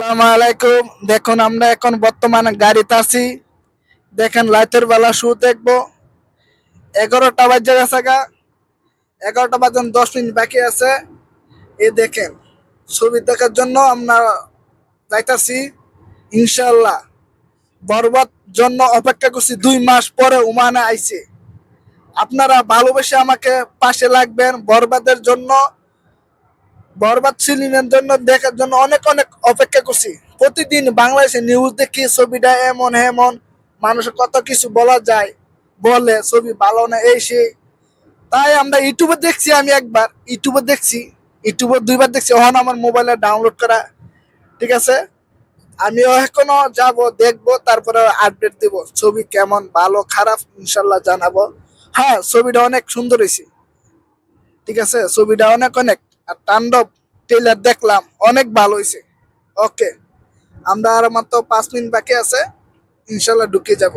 আলাইকুম। দেখুন, আমরা এখন বর্তমানে গাড়িতে আছি। দেখেন, লাইটের বেলা শু দেখব। এগারোটা বাজে গেছে গা। এগারোটা বাজন দশ মিনিট বাকি আছে। এই দেখেন, ছবি দেখার জন্য আমরা যাইতাছি। ইনশাল্লাহ বরবাদ জন্য অপেক্ষা করছি দুই মাস পরে উমানে আইছে। আপনারা ভালোবেসে আমাকে পাশে লাগবেন বরবাদের জন্য। বরবাদ সিনেমার জন্য দেখার জন্য অনেক অনেক অপেক্ষা করছি। প্রতিদিন বাংলাদেশে নিউজ দেখি, ছবিটা এমন এমন মানুষের কত কিছু বলা যায়, বলে, ছবি ভালো না, এই সেই তাই আমরা ইউটিউবে দেখছি আমি একবার, ইউটিউবে দেখছি, ইউটিউবে দুইবার দেখছি এখন আমার মোবাইলে ডাউনলোড করা, ঠিক আছে? আমিও এখনও যাব, দেখব, তারপরে আপডেট দিব, ছবি কেমন, ভালো, খারাপ ইনশাল্লাহ জানাব। হ্যাঁ ছবিটা অনেক সুন্দর হয়েছে, ঠিক আছে? ছবিটা অনেক অনেক। আর তাণ্ডব ট্রেলার দেখলাম, অনেক ভালো হয়েছে ওকে আমরা আর মাত্র পাঁচ মিনিট বাকি আছে, ইনশাল্লাহ ঢুকে যাব।